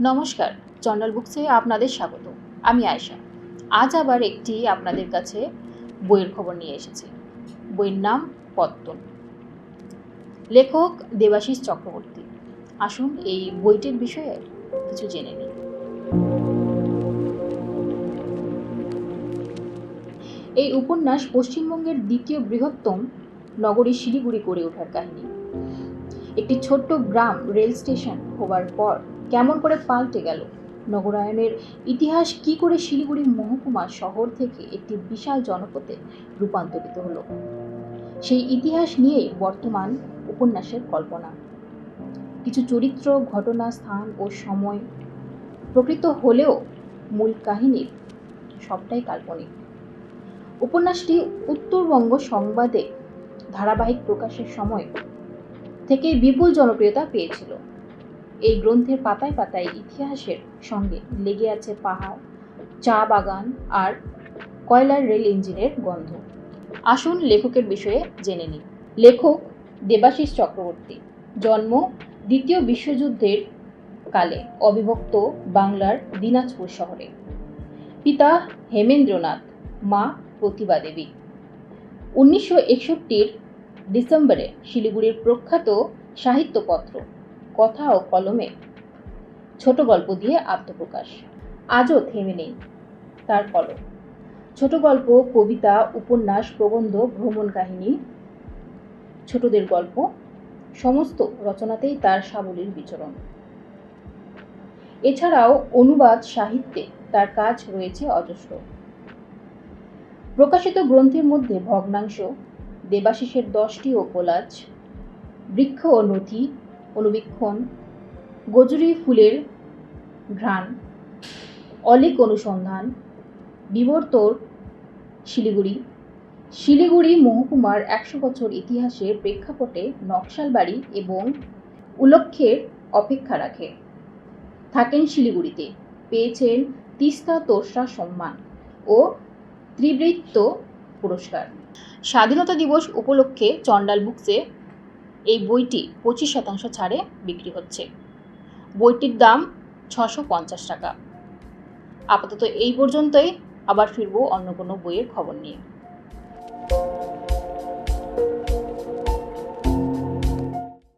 নমস্কার চন্ডাল বুকসে আপনাদের স্বাগত। আমি আয়শা। আজ আবার একটি আপনাদের কাছে বইয়ের খবর নিয়ে এসেছি। বইয়ের নাম পত্তন লেখক দেবাশিস চক্রবর্তী। আসুন এই বইটির বিষয়ে কিছু জেনে নিই। এই উপন্যাস পশ্চিমবঙ্গের দ্বিতীয় বৃহত্তম নগরী শিলিগুড়ি গড়ে ওঠার কাহিনী। একটি ছোট্ট গ্রাম রেল স্টেশন হবার পর কেমন করে পাল্টে গেল? নগরায়নের ইতিহাস কি করে শিলিগুড়ি মহকুমা শহর থেকে একটি বিশাল জনপদে রূপান্তরিত হলো? সেই ইতিহাস নিয়েই বর্তমান উপন্যাসের কল্পনা। কিছু চরিত্র, ঘটনা, স্থান ও সময় প্রকৃত হলেও মূল কাহিনীর সবটাই কাল্পনিক। উপন্যাসটি উত্তরবঙ্গ সংবাদে ধারাবাহিক প্রকাশের সময় থেকে বিপুল জনপ্রিয়তা পেয়েছিল। এই গ্রন্থের পাতায় পাতায় ইতিহাসের সঙ্গে লেগে আছে পাহাড়, চা বাগান আর কয়লার রেল ইঞ্জিনের গন্ধ। আসুন লেখকের বিষয়ে জেনে নিই। লেখক দেবাশিস চক্রবর্তী। জন্ম দ্বিতীয় বিশ্বযুদ্ধের কালে অবিভক্ত বাংলার দিনাজপুর শহরে। পিতা হেমেন্দ্রনাথ, মা প্রতিভা দেবী। উনিশশো একষট্টির ডিসেম্বরে শিলিগুড়ির প্রখ্যাত সাহিত্যপত্র কথা ও কলমে ছোট গল্প দিয়ে আত্মপ্রকাশ। আজও থেমে নেই। তার কলম। ছোট গল্প, কবিতা, উপন্যাস, প্রবন্ধ, ভ্রমণ কাহিনী, ছোটদের গল্প, সমস্ত রচনাতেই তার সাবলীল বিচরণ। এছাড়াও অনুবাদ সাহিত্যে তার কাজ রয়েছে অজস্র। প্রকাশিত গ্রন্থের মধ্যে ভগ্নাংশ, দেবাশিসের দশটি ও কোলাজ, বৃক্ষ ও নথি অনুবীক্ষণ, গজুরি ফুলের ঘ্রাণ, অলিক অনুসন্ধান, বিবর্তর শিলিগুড়ি। শিলিগুড়ি মহকুমার একশো বছর ইতিহাসের প্রেক্ষাপটে নকশালবাড়ি এবং উলক্ষের অপেক্ষা রাখে। থাকেন শিলিগুড়িতে। পেয়েছেন তিস্তা তোসরা সম্মান ও ত্রিবৃত্ত পুরস্কার। স্বাধীনতা দিবস উপলক্ষে চন্ডাল বুকসে এই বইটি পঁচিশ শতাংশ ছাড়ে বিক্রি হচ্ছে। বইটির দাম ছশো পঞ্চাশ টাকা। আপাতত এই পর্যন্তই। আবার ফিরবো অন্য কোনো বইয়ের খবর নিয়ে।